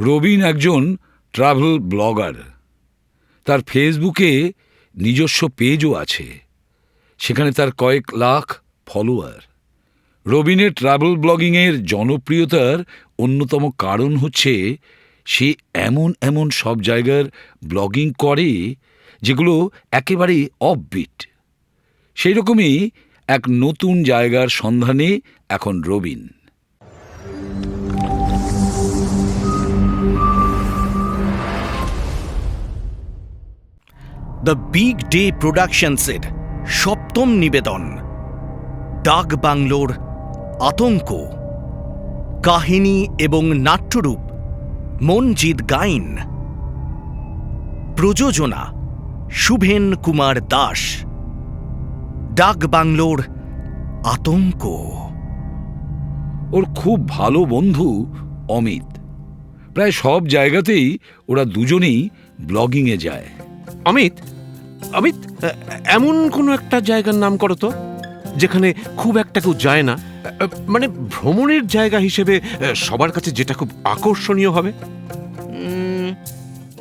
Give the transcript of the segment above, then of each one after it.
রবিন একজন travel blogger তার ফেসবুকে নিজস্ব পেজও আছে। সেখানে তার কয়েক লাখ ফলোয়ার রবিনের ট্রাভেল ব্লগিংয়ের জনপ্রিয়তার অন্যতম কারণ হচ্ছে, সে এমন এমন সব জায়গার ব্লগিং করে, যেগুলো একেবারে অফবিট সেই রকমই এক নতুন জায়গার সন্ধানে এখন রবিন। দ্য বিগ ডে প্রোডাকশনসের সপ্তম নিবেদন। ডাক বাংলোর আতঙ্ক। কাহিনী এবং নাট্যরূপ, মনজিৎ গাইন। প্রযোজনা, শুভেন কুমার দাস। ডাক বাংলোর আতঙ্ক। ওর খুব ভালো বন্ধু অমিত। প্রায় সব জায়গাতেই ওরা দুজনেই ব্লগিংয়ে যায়। অমিত অমিত, এমন কোনো একটা জায়গার নাম করো তো, যেখানে খুব একটা কেউ যায় না। মানে ভ্রমণের জায়গা হিসেবে, সবার কাছে যেটা খুব আকর্ষণীয় হবে?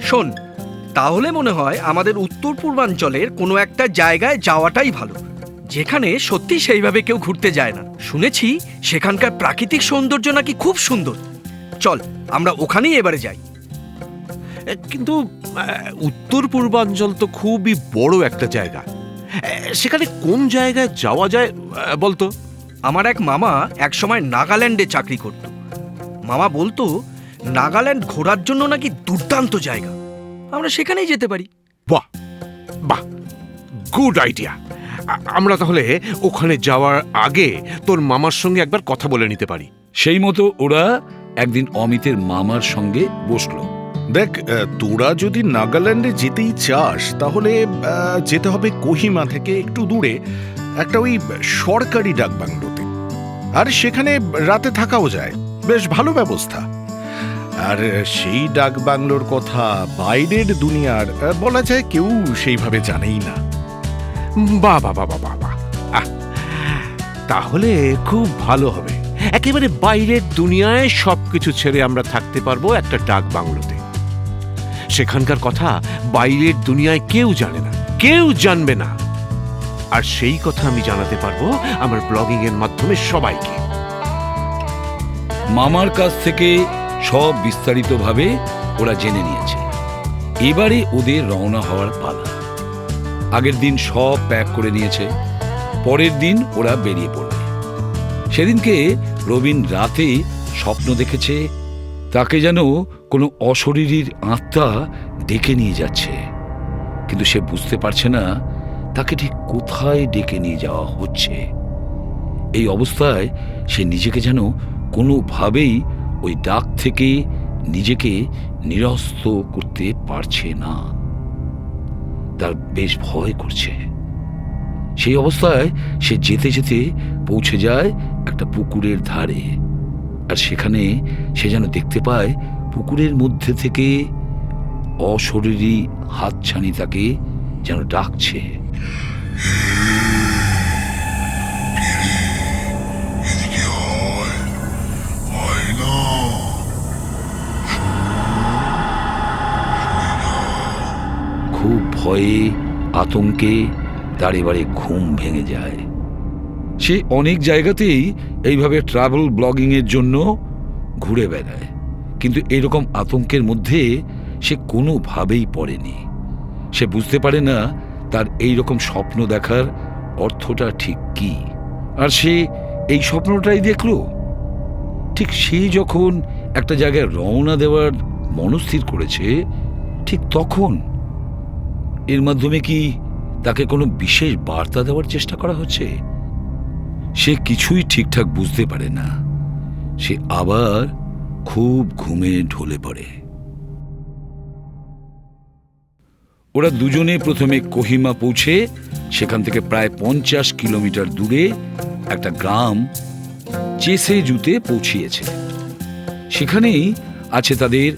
শোন, তাহলে মনে হয় আমাদের উত্তর পূর্বাঞ্চলের কোনো একটা জায়গায় যাওয়াটাই ভালো, যেখানে সত্যি সেইভাবে কেউ ঘুরতে যায় না। শুনেছি সেখানকার প্রাকৃতিক সৌন্দর্য নাকি খুব সুন্দর। চল, আমরা ওখানেই এবারে যাই। কিন্তু উত্তর পূর্বাঞ্চল তো খুবই বড় একটা জায়গা। সেখানে কোন জায়গায় যাওয়া যায় বলতো? আমার এক মামা একসময় নাগাল্যান্ডে চাকরি করত। মামা বলতো নাগাল্যান্ড ঘোরার জন্য নাকি দুর্দান্ত জায়গা। আমরা সেখানেই যেতে পারি। বাহ বাহ গুড আইডিয়া আমরা তাহলে ওখানে যাওয়ার আগে তোর মামার সঙ্গে একবার কথা বলে নিতে পারি। সেই মতো ওরা একদিন অমিতের মামার সঙ্গে বসল। দেখ তোরা যদি নাগাল্যান্ডে যেতেই চাস তাহলে যেতে হবে কোহিমা থেকে একটু দূরে একটা ওই সরকারি ডাক বাংলোতে আর সেখানে রাতে থাকাও যায়। বেশ ভালো ব্যবস্থা। আর সেই ডাক বাংলোর কথা বাইরের দুনিয়ার বলা যায় কেউ সেইভাবে জানেই না। বাহ বাহ। আহ, তাহলে খুব ভালো হবে। একেবারে বাইরের দুনিয়ায় সবকিছু ছেড়ে আমরা থাকতে পারব একটা ডাক বাংলোতে সেখানকার কথা বাইরের দুনিয়ায় কেউ জানে না, কেউ জানবে না। আর সেই কথা আমি জানাতে পারব আমার ব্লগিং এর মাধ্যমে সবাইকে। মামার কাছ থেকে সব বিস্তারিতভাবে ওরা জেনে নিয়েছে। এবারে ওদের রওনা হওয়ার পালা। আগের দিন সব প্যাক করে নিয়েছে, পরের দিন ওরা বেরিয়ে পড়বে। সেদিনকে রবিন রাতে স্বপ্ন দেখেছে তাকে যেন কোনো অশরীরীর আত্মা ডেকে নিয়ে যাচ্ছে। কিন্তু সে বুঝতে পারছে না তাকে ঠিক কোথায় ডেকে নিয়ে যাওয়া হচ্ছে। এই অবস্থায় সে নিজেকে যেন কোনোভাবেই ওই ডাক থেকে নিজেকে নিরস্ত করতে পারছে না। তার বেশ ভয় করছে। সেই অবস্থায় সে যেতে যেতে পৌঁছে যায় একটা পুকুরের ধারে। আর সেখানে সে যেন দেখতে পায় পুকুরের মধ্যে থেকে অশরীরী হাতছানি তাকে যেন ডাকছে। খুব ভয়ে আতঙ্কে তার এবারে ঘুম ভেঙে যায়। সে অনেক জায়গাতেই এইভাবে ট্রাভেল ব্লগিংয়ের জন্য ঘুরে বেড়ায়। কিন্তু এরকম আতঙ্কের মধ্যে সে কোনোভাবেই পড়েনি। সে বুঝতে পারে না তার এই রকম স্বপ্ন দেখার অর্থটা ঠিক কি। আর সে এই স্বপ্নটাই দেখল। ঠিক সে যখন একটা জায়গায় রওনা দেওয়ার মনস্থির করেছে, ঠিক তখন এর মাধ্যমে কি তাকে কোনো বিশেষ বার্তা দেওয়ার চেষ্টা করা হচ্ছে? সে কিছুই ঠিকঠাক বুঝতে পারে না। সে আবার খুব ঘুমে ঢলে পড়ে। ওরা দুজনে প্রথমে কোহিমা পৌঁছে সেখান থেকে প্রায় পঞ্চাশ কিলোমিটার দূরে একটা গ্রাম চেসে জুতে পৌঁছিয়েছে। সেখানেই আছে তাদের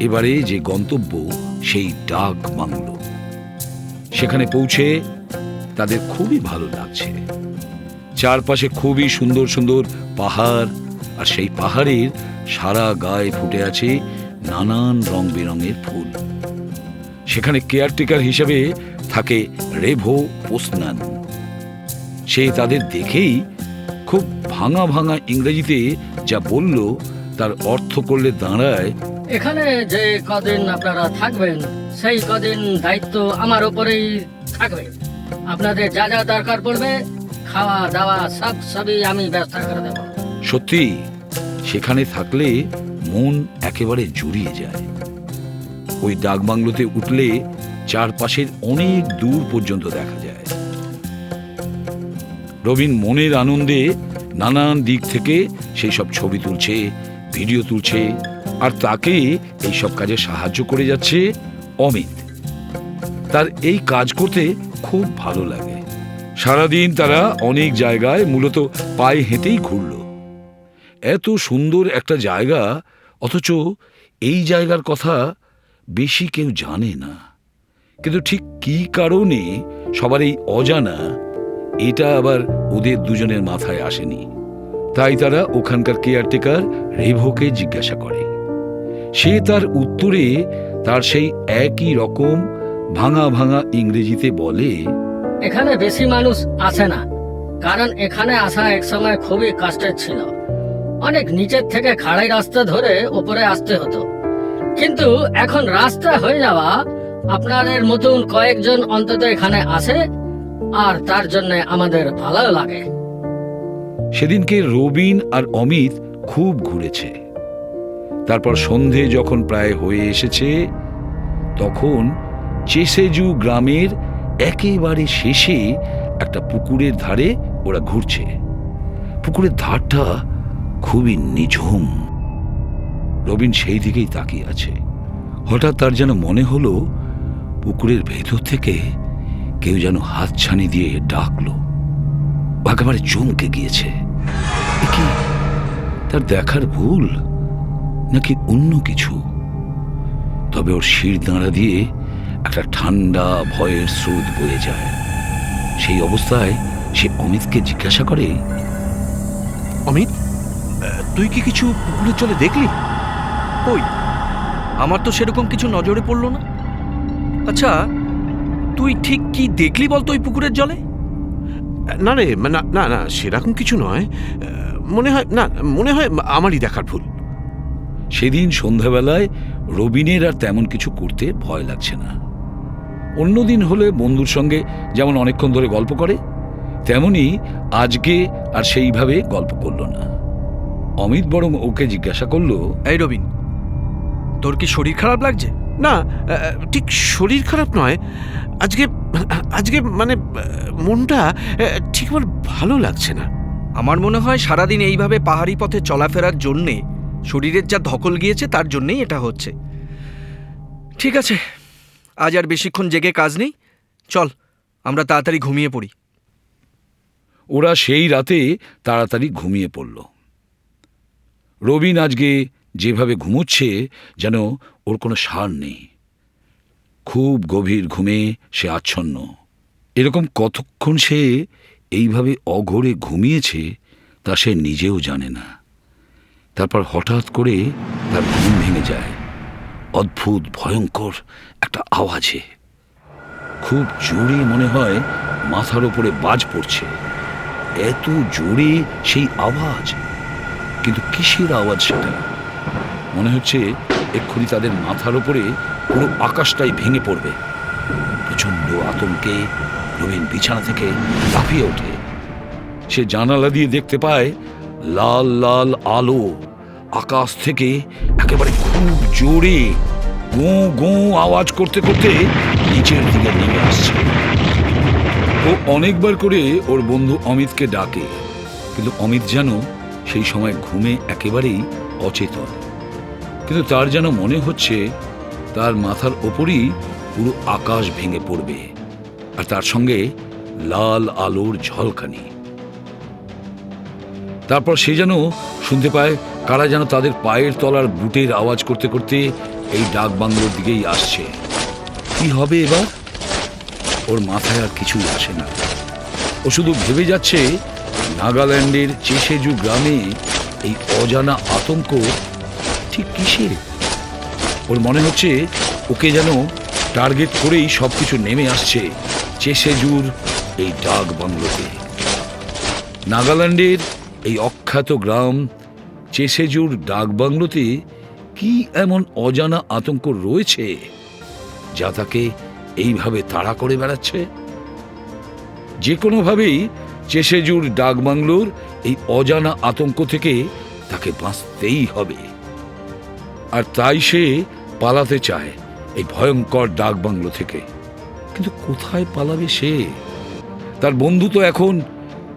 এবারে যে গন্তব্য, সেই ডাক বাংলো সেখানে পৌঁছে তাদের খুবই ভালো লাগছে। চারপাশে খুবই সুন্দর সুন্দর পাহাড়, আর সেই পাহাড়ের সারা গায়ে ফুটে আছে নানান রং বেরঙের ফুল। সেখানে কেয়ারটেকার হিসেবে থাকে রেভো পোসনান সে তাদের দেখেই খুব ভাঙা ভাঙা ইংরেজিতে যা বলল তার অর্থ করলে দাঁড়ায়, এখানে যে কদিন আপনারা থাকবেন, সেই কদিন দায়িত্ব আমার উপরেই থাকবে। আপনাদের যা যা দরকার পড়বে খাওয়া দাওয়া সব সবই আমি ব্যবস্থা করে দেবো। সত্যি, সেখানে থাকলে মন একেবারে জুড়িয়ে যায়। ওই ডাকবাংলোতে উঠলে চারপাশের অনেক দূর পর্যন্ত দেখা যায়। রবিন মনের আনন্দে নানান দিক থেকে সেই সব ছবি তুলছে, ভিডিও তুলছে, আর তাকে এই সব কাজে সাহায্য করে যাচ্ছে অমিত। তার এই কাজ করতে খুব ভালো লাগে। সারাদিন তারা অনেক জায়গায় মূলত পায়ে হেঁটেই ঘুরল। এত সুন্দর একটা জায়গা, অথচ এই জায়গার কথা বেশি কেউ জানে না। কিন্তু ঠিক কী কারণে সবার এই অজানা, এটা আবার ওদের দুজনের মাথায় আসেনি। তাই তারা ওখানকার কেয়ারটেকার রেভোকে জিজ্ঞাসা করে। সে তার উত্তরে তার সেই একই রকম ভাঙা ভাঙা ইংরেজিতে বলে এখানে বেশি মানুষ আসে না, কারণ এখানে আসা এক সময় খুবই কষ্টের ছিল। অনেক নিচের থেকে খাড়াই রাস্তা ধরে উপরে আসতে হতো। কিন্তু এখন রাস্তা হয়ে যাওয়া আপনাদের মতন কয়েকজন অন্তত এখানে আসে, আর তার জন্য আমাদের ভালো লাগে। সেদিনকে রবিন আর অমিত খুব ঘুরেছে। তারপর সন্ধে যখন প্রায় হয়ে এসেছে, তখন চেসেজু গ্রামের একেবারে শেষে একটা পুকুরের ধারে ওরা ঘুরছে। পুকুরের ধারটা খুবই নিঝুম। রবিন সেই দিকেই তাকিয়ে আছে। হঠাৎ তার যেন মনে হলো, পুকুরের ভেতর থেকে কেউ যেন হাতছানি দিয়ে ডাকলো। একেবারে চমকে গিয়েছে। কি? তার দেখার ভুল? নাকি অন্য কিছু? তবে ওর শির দাঁড়া দিয়ে একটা ঠান্ডা ভয়ের স্রোত বয়ে যায়। সেই অবস্থায় সে অমিতকে জিজ্ঞাসা করে অমিত তুই কি কিছু পুকুরের জলে দেখলি? ওই আমার তো সেরকম কিছু নজরে পড়ল না। আচ্ছা তুই ঠিক কি দেখলি বলতো ওই পুকুরের জলে? না রে না না না সেরকম কিছু নয়। মনে হয় না মনে হয় আমারই দেখার ভুল। সেদিন সন্ধ্যাবেলায় রবিনের আর তেমন কিছু করতে ভয় লাগছে না। অন্যদিন হলে বন্ধুর সঙ্গে যেমন অনেকক্ষণ ধরে গল্প করে তেমনি আজকে আর সেইভাবে গল্প করল না। অমিত বরং ওকে জিজ্ঞাসা করল এই রবিন তোর কি শরীর খারাপ লাগছে? না ঠিক শরীর খারাপ নয় আজকে আজকে মানে মনটা ঠিক আমার ভালো লাগছে না। আমার মনে হয় সারাদিন এইভাবে পাহাড়ি পথে চলাফেরার জন্যে শরীরের যা ধকল গিয়েছে তার জন্যেই এটা হচ্ছে। ঠিক আছে আজ আর বেশিক্ষণ জেগে কাজ নেই। চল, আমরা তাড়াতাড়ি ঘুমিয়ে পড়ি। ওরা সেই রাতে তাড়াতাড়ি ঘুমিয়ে পড়ল। রবিন আজকে যেভাবে ঘুমোচ্ছে, যেন ওর কোনো সার নেই। খুব গভীর ঘুমে সে আচ্ছন্ন। এরকম কতক্ষণ সে এইভাবে অঘোরে ঘুমিয়েছে, তা সে নিজেও জানে না। তারপর হঠাৎ করে তার ঘুম ভেঙে যায়। অদ্ভুত, ভয়ঙ্কর একটা আওয়াজে খুব জোরে মনে হয় মাথার ওপরে বাজ পড়ছে। এত জোরে সেই আওয়াজ? কিন্তু কিসের আওয়াজ সেটা মনে হচ্ছে এক্ষুনি তাদের মাথার ওপরে পুরো আকাশটাই ভেঙে পড়বে। প্রচণ্ড আতঙ্কে রবীন বিছানা থেকে লাফিয়ে ওঠে। সে জানালা দিয়ে দেখতে পায় লাল লাল আলো আকাশ থেকে একেবারে খুব জোরে গো গো আওয়াজ করতে করতে নিচের দিকে নেমে আসছে। ও অনেকবার করে ওর বন্ধু অমিতকে ডাকে, কিন্তু অমিত যেন সেই সময় ঘুমে একেবারেই অচেতন। কিন্তু তার যেন মনে হচ্ছে তার মাথার ওপরই পুরো আকাশ ভেঙে পড়বে, আর তার সঙ্গে লাল আলোর ঝলকানি। তারপর সে যেন শুনতে পায় কারা যেন তাদের পায়ের তলার বুটের আওয়াজ করতে করতে এই ডাক বাংলোর দিকেই আসছে। কি হবে এবার? ওর মাথায় আর কিছুই আসে না। ও শুধু ভেবে যাচ্ছে নাগাল্যান্ডের চেসেজু গ্রামে এই অজানা আতঙ্ক ঠিক কিসের? ওর মনে হচ্ছে ওকে যেন টার্গেট করেই সব কিছু নেমে আসছে চেসেজুর এই ডাক বাংলোতে। নাগাল্যান্ডের এই অখ্যাত গ্রাম চেসেজুর ডাক বাংলোতে কি এমন অজানা আতঙ্ক রয়েছে যা তাকে এইভাবে তাড়া করে বেড়াচ্ছে? যে কোনোভাবেই চেসেজুর ডাক বাংলোর এই অজানা আতঙ্ক থেকে তাকে বাঁচতেই হবে। আর তাই সে পালাতে চায় এই ভয়ঙ্কর ডাক বাংলো থেকে। কিন্তু কোথায় পালাবে সে? তার বন্ধু তো এখন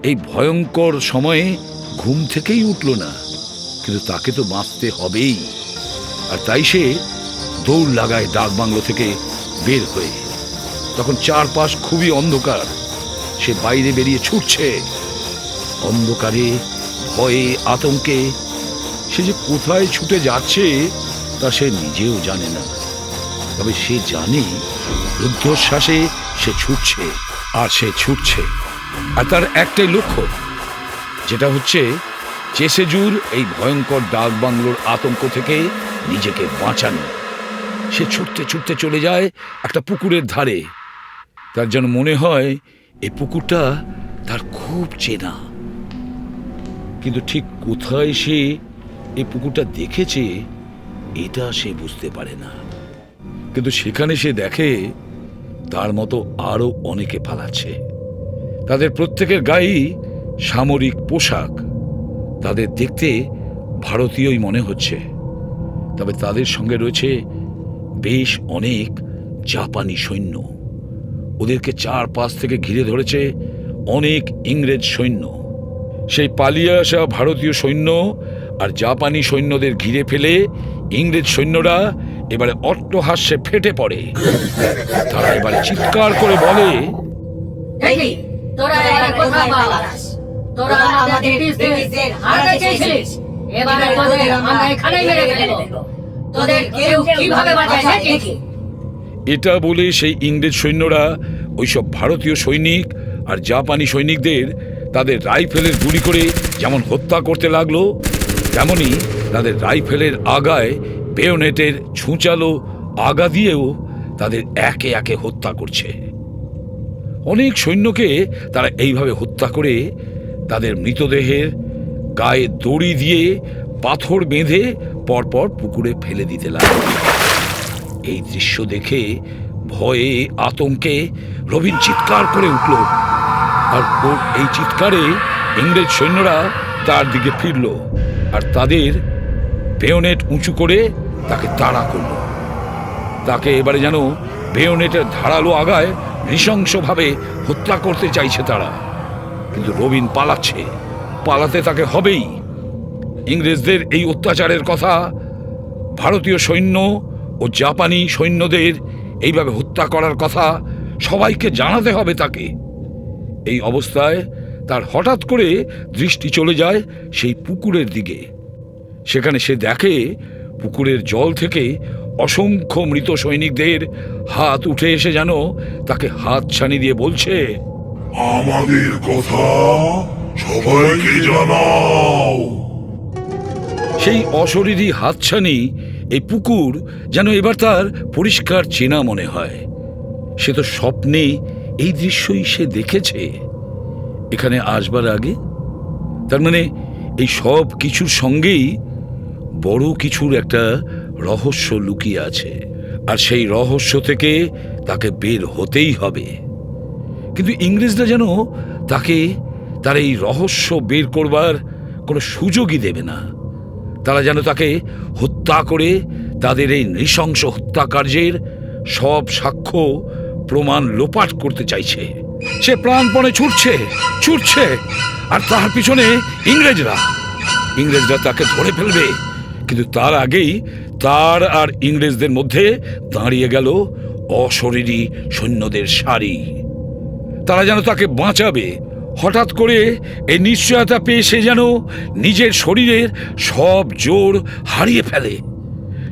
এই ভয়ঙ্কর সময়ে ঘুম থেকেই উঠল না। কিন্তু তাকে তো বাঁচতে হবেই। আর তাই সে দৌড় লাগায় ডাক বাংলো থেকে বের হয়ে। তখন চারপাশ খুবই অন্ধকার। সে বাইরে বেরিয়ে ছুটছে। অন্ধকারে, ভয়ে, আতঙ্কে সে যে কোথায় ছুটে যাচ্ছে তা সে নিজেও জানে না। তবে সে জানে রুদ্ধশ্বাসে সে ছুটছে আর সে ছুটছে। আর তার একটাই লক্ষ্য, যেটা হচ্ছে চেসেজুর এই ভয়ঙ্কর ডাক বাংলোর আতঙ্ক থেকে নিজেকে বাঁচানো। সে ছুটতে ছুটতে চলে যায় একটা পুকুরের ধারে। তার যেন মনে হয় এই পুকুরটা তার খুব চেনা। কিন্তু ঠিক কোথায় সে এই পুকুরটা দেখেছে, এটা সে বুঝতে পারে না। কিন্তু সেখানে সে দেখে তার মতো আরও অনেকে পালাচ্ছে। তাদের প্রত্যেকের গায়েই সামরিক পোশাক। তাদের দেখতে ভারতীয়ই মনে হচ্ছে। তবে তাদের সঙ্গে রয়েছে বেশ অনেক জাপানি সৈন্য। ওদেরকে চারপাশ থেকে ঘিরে ধরেছে অনেক ইংরেজ সৈন্য। সেই পালিয়ে আসা ভারতীয় সৈন্য আর জাপানি সৈন্যদের ঘিরে ফেলে ইংরেজ সৈন্যরা এবারে অট্টহাস্যে ফেটে পড়ে। তারা এবারে চিৎকার করে বলে তোরা কোথায় পালাস? তোরা আমাদের ব্রিটিশদের হারাতে চেয়েছিলিস। এবারে তোদের আমরা এখানেই মেরে ফেলব। তোদের কেউ কীভাবে বাঁচায় দেখি। এটা বলে সেই ইংরেজ সৈন্যরা ওইসব ভারতীয় সৈনিক আর জাপানি সৈনিকদের তাদের রাইফেলের গুলি করে যেমন হত্যা করতে লাগল তেমনি তাদের রাইফেলের আগায় বেয়োনেটের ছুঁচালো আগা দিয়েও তাদের একে একে হত্যা করছে। অনেক সৈন্যকে তারা এইভাবে হত্যা করে তাদের মৃতদেহের গায়ে দড়ি দিয়ে পাথর বেঁধে পরপর পুকুরে ফেলে দিতে লাগল। এই দৃশ্য দেখে ভয়ে আতঙ্কে রবিন চিৎকার করে উঠল। আর এই চিৎকারে ইংরেজ সৈন্যরা তার দিকে ফিরল আর তাদের বেয়নেট উঁচু করে তাকে তাড়া করল। তাকে এবারে যেন বেয়নেটের ধারালো আগায় নৃশংসভাবে হত্যা করতে চাইছে তারা। কিন্তু রবিন পালাচ্ছে। পালাতে তাকে হবেই। ইংরেজদের এই অত্যাচারের কথা, ভারতীয় সৈন্য ও জাপানি সৈন্যদের এইভাবে হত্যা করার কথা সবাইকে জানাতে হবে তাকে। এই অবস্থায় তার হঠাৎ করে দৃষ্টি চলে যায় সেই পুকুরের দিকে। সেখানে সে দেখে পুকুরের জল থেকে অসংখ্য মৃত সৈনিকদের হাত উঠে এসে যেন তাকে হাত ছানি দিয়ে বলছে আমাদের কথা সবাইকে জানাও। সেই অশরীরী হাতছানি, এই পুকুর যেন এবার তার পরিষ্কার চেনা মনে হয়। সে তো স্বপ্নে এই দৃশ্যই সে দেখেছে। এখানে আসবার আগে, তার মানে এই সব কিছুর সঙ্গেই বড় কিছুর একটা রহস্য লুকিয়ে আছে। আর সেই রহস্য থেকে তাকে বের হতেই হবে। কিন্তু ইংরেজরা যেন তাকে, তার এই রহস্য বের করবার কোনো সুযোগই দেবে না। তারা যেন তাকে হত্যা করে, তাদের এই নৃশংস হত্যাকার্যের সব সাক্ষ্য প্রমাণ লোপাট করতে চাইছে। সে প্রাণপণে ছুটছে ছুটছে, আর তার পিছনে ইংরেজরা। ইংরেজরা তাকে ধরে ফেলবে, কিন্তু তার আগেই তার আর ইংরেজদের মধ্যে দাঁড়িয়ে গেল অশরীরী সৈন্যদের সারি। তারা যেন তাকে বাঁচাবে। হঠাৎ করে এই নিশ্চয়তা পেয়ে সে যেন নিজের শরীরের সব জোর হারিয়ে ফেলে।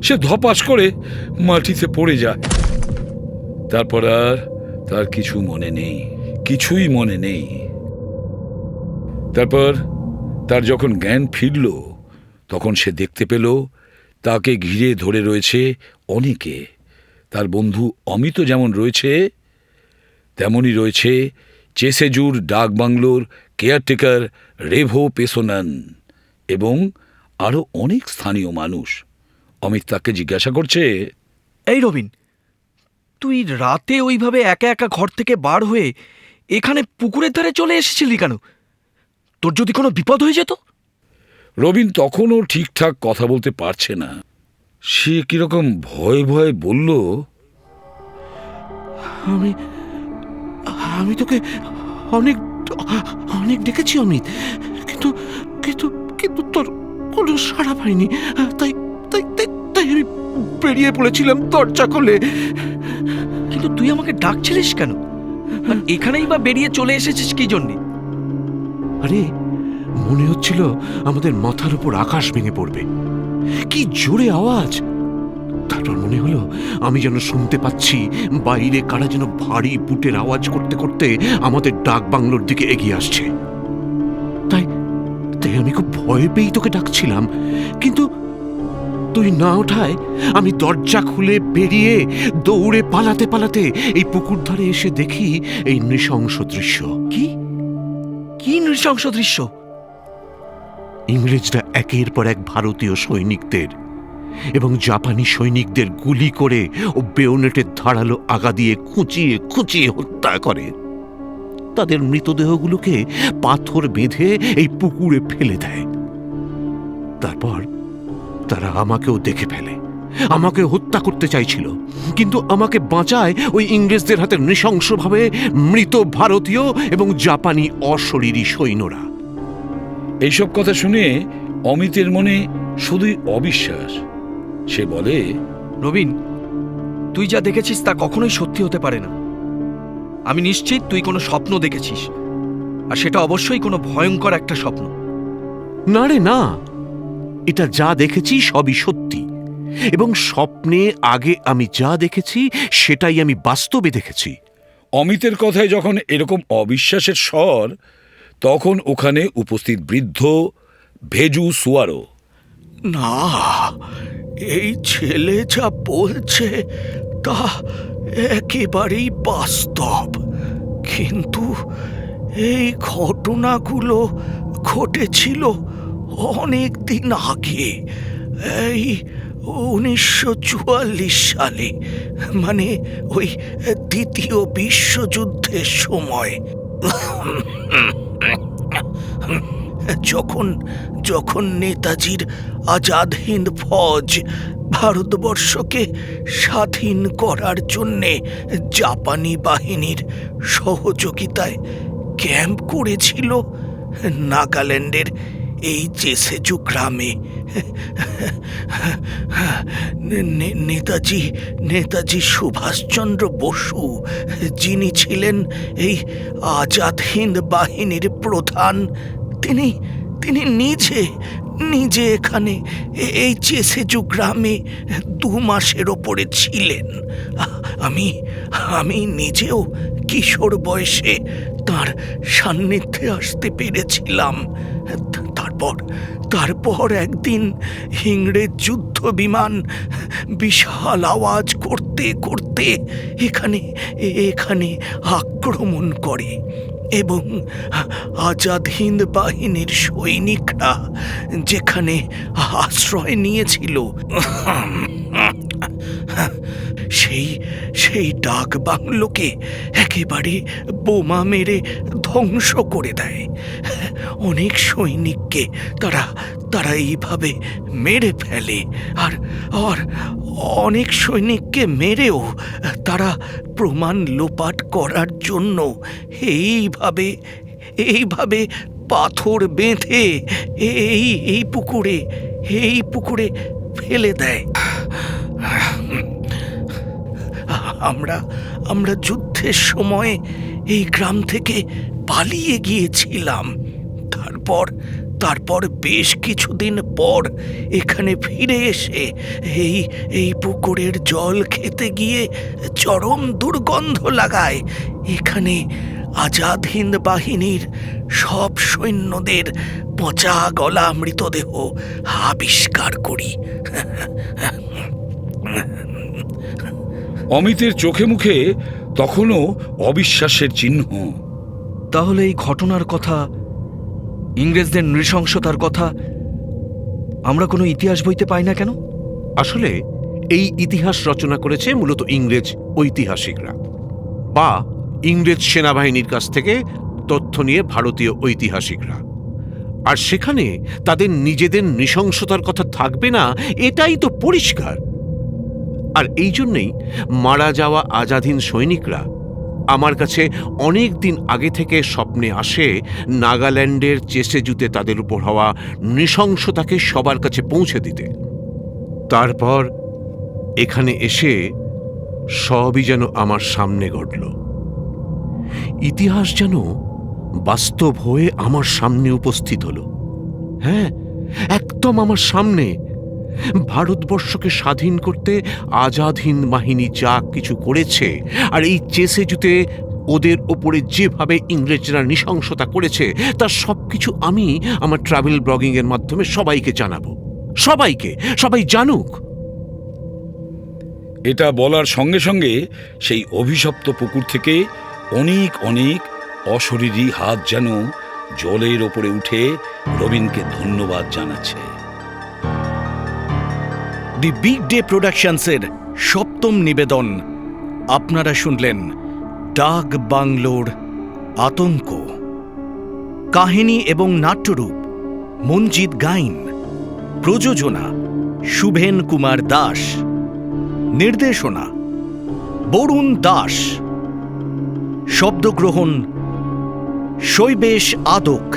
সে ধপাস করে মাটিতে পড়ে যায়। তারপর আর তার কিছু মনে নেই, কিছুই মনে নেই। তারপর তার যখন জ্ঞান ফিরল, তখন সে দেখতে পেল, তাকে ঘিরে ধরে রয়েছে অনেকে। তার বন্ধু অমিত যেমন রয়েছে তেমনই রয়েছে চেসেজুর ডাক বাংলোর কেয়ারটেকার রেভো পেসোনান এবং আরও অনেক স্থানীয় মানুষ। অমিত তাকে জিজ্ঞাসা করছে এই রবিন তুই রাতে ওইভাবে একা একা ঘর থেকে বার হয়ে এখানে পুকুরের ধারে চলে এসেছিলি কেন? তোর যদি কোনো বিপদ হয়ে যেত? রবিন তখনও ঠিকঠাক কথা বলতে পারছে না। সে কীরকম ভয়ে ভয়ে বলল আমি আমি তোকে অনেক অনেক ডেকেছি অমিত। কিন্তু কিন্তু কিন্তু তোর কোনো সাড়া পাইনি। তাই তাই তাই তাই আমি বেরিয়ে পড়েছিলাম দরজা খুলে। কিন্তু তুই আমাকে ডাকছিলিস কেন? এখানেই বা বেরিয়ে চলে এসেছিস কি জন্যে? আরে মনে হচ্ছিল আমাদের মাথার উপর আকাশ ভেঙে পড়বে। কি জোরে আওয়াজ! তারপর মনে হলো আমি যেন শুনতে পাচ্ছি বাইরে কারা যেন ভারী বুটের আওয়াজ করতে করতে আমাদের ডাক বাংলোর দিকে এগিয়ে আসছে। তাই তাই আমি খুব ভয় পেয়েই তোকে ডাকছিলাম কিন্তু তুই না ওঠায় আমি দরজা খুলে বেরিয়ে দৌড়ে পালাতে পালাতে এই পুকুর ধারে এসে দেখি এই নৃশংস দৃশ্য। কি? কি নৃশংস দৃশ্য? ইংরেজরা একের পর এক ভারতীয় সৈনিকদের এবং জাপানি সৈনিকদের গুলি করে ও বেওনেটের ধারালো আগা দিয়ে খুঁচিয়ে খুঁচিয়ে হত্যা করে। তাদের মৃতদেহগুলোকে পাথর বেঁধে এই পুকুরে ফেলে দেয়। তারপর তারা আমাকেও দেখে ফেলে। আমাকে হত্যা করতে চাইছিল, কিন্তু আমাকে বাঁচায় ওই ইংরেজদের হাতে নৃশংসভাবে মৃত ভারতীয় এবং জাপানি অশরীরী সৈন্যরা। এইসব কথা শুনে অমিতের মনে শুধুই অবিশ্বাস। সে বলে নবীন তুই যা দেখেছিস তা কখনোই সত্যি হতে পারে না। আমি নিশ্চিত তুই কোনো স্বপ্ন দেখেছিস আর সেটা অবশ্যই কোনো ভয়ঙ্কর একটা স্বপ্ন। না রে না। এটা যা দেখেছি সবই সত্যি। এবং স্বপ্নে আগে আমি যা দেখেছি সেটাই আমি বাস্তবে দেখেছি। অমিতের কথায় যখন এরকম অবিশ্বাসের স্বর তখন ওখানে উপস্থিত বৃদ্ধ ভেজু সুয়ারো না, এই ছেলে যা বলছে তা একেবারেই বাস্তব। কিন্তু এই ঘটনাগুলো ঘটেছিল অনেক দিন আগে, এই উনিশশো চুয়াল্লিশ সালে মানে ওই দ্বিতীয় বিশ্বযুদ্ধের সময়। যখন যখন নেতাজির আজাদ হিন্দ ফৌজ ভারতবর্ষকে স্বাধীন করার জন্যে জাপানি বাহিনীর সহযোগিতায় ক্যাম্প করেছিল, নাগাল্যান্ডের এই চেসেজু গ্রামে। নেতাজি নেতাজি সুভাষচন্দ্র বসু, যিনি ছিলেন এই আজাদ হিন্দ বাহিনীর প্রধান তিনি তিনি নিজে নিজে এখানে এই চেসেজু গ্রামে দু মাসের ওপরে ছিলেন। আমি আমি নিজেও কিশোর বয়সে তার সান্নিধ্যে আসতে পেরেছিলাম। তারপর তারপর একদিন ইংরেজ যুদ্ধ বিমান বিশাল আওয়াজ করতে করতে এখানে এখানে আক্রমণ করে। এবং আজাদ হিন্দ বাহিনীর সৈনিকরা যেখানে আশ্রয় নিয়েছিল, সেই সেই ডাক বাংলোকে একেবারে বোমা মেরে ধ্বংস করে দেয়। অনেক সৈনিককে তারা তারা এইভাবে মেরে ফেলে। আর আর অনেক সৈনিককে মেরেও তারা প্রমাণ লোপাট করার জন্য এইভাবে এইভাবে পাথর বেঁধে এই এই পুকুরে এই পুকুরে ফেলে দেয়। আমরা আমরা যুদ্ধের সময় এই গ্রাম থেকে পালিয়ে গিয়েছিলাম। তারপর তারপর বেশ কিছুদিন পর এখানে ফিরে এসে এই এই পুকুরের জল খেতে গিয়ে চরম দুর্গন্ধ লাগায়। এখানে আজাদ হিন্দ বাহিনীর সব সৈন্যদের পচা গলা মৃতদেহ আবিষ্কার করি। অমিতের চোখে মুখে তখনও অবিশ্বাসের চিহ্ন। তাহলে এই ঘটনার কথা ইংরেজদের নৃশংসতার কথা আমরা কোনো ইতিহাস বইতে পাই না কেন? আসলে, এই ইতিহাস রচনা করেছে মূলত ইংরেজ ঐতিহাসিকরা বা ইংরেজ সেনাবাহিনীর কাছ থেকে তথ্য নিয়ে ভারতীয় ঐতিহাসিকরা। আর সেখানে তাদের নিজেদের নৃশংসতার কথা থাকবে না, এটাই তো পরিষ্কার। আর এই জন্যেই মারা যাওয়া আজাদহীন সৈনিকরা আমার কাছে অনেক দিন আগে থেকে স্বপ্নে আসে নাগাল্যান্ডের চেসে জুতে তাদের উপর হওয়া নৃশংসতাকে সবার কাছে পৌঁছে দিতে। তারপর এখানে এসে সবই যেন আমার সামনে ঘটল। ইতিহাস যেন বাস্তব হয়ে আমার সামনে উপস্থিত হলো। হ্যাঁ একদম আমার সামনে। ভারতবর্ষকে স্বাধীন করতে আজাদ হিন্দ বাহিনী যা কিছু করেছে আর এই চেসে জুতে ওদের ওপরে যেভাবে ইংরেজরা নৃশংসতা করেছে, তার সব কিছু আমি আমার ট্রাভেল ব্লগিংয়ের মাধ্যমে সবাইকে জানাব। সবাইকে, সবাই জানুক। এটা বলার সঙ্গে সঙ্গে সেই অভিশপ্ত পুকুর থেকে অনেক অনেক অশরীরী হাত যেন জলের ওপরে উঠে রবিনকে ধন্যবাদ জানাচ্ছে। দি বিগ ডে প্রোডাকশনসের সপ্তম নিবেদন। আপনারা শুনলেন ডাক বাংলোর আতঙ্ক। কাহিনী এবং নাট্যরূপ মঞ্জিত গাইন। প্রযোজনা শুভেন কুমার দাস। নির্দেশনা বরুণ দাস। শব্দগ্রহণ শৈবেশ আদক।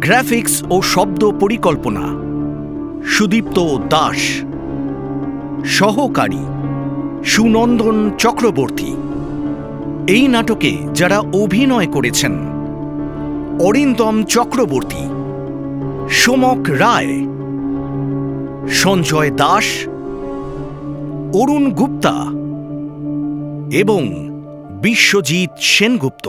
গ্রাফিক্স ও শব্দ পরিকল্পনা সুদীপ্ত দাস, সহকারী সুনন্দন চক্রবর্তী। এই নাটকে যারা অভিনয় করেছেন, অরিন্দম চক্রবর্তী, সোমক রায়, সঞ্জয় দাস, অরুণ গুপ্তা এবং বিশ্বজিৎ সেনগুপ্ত।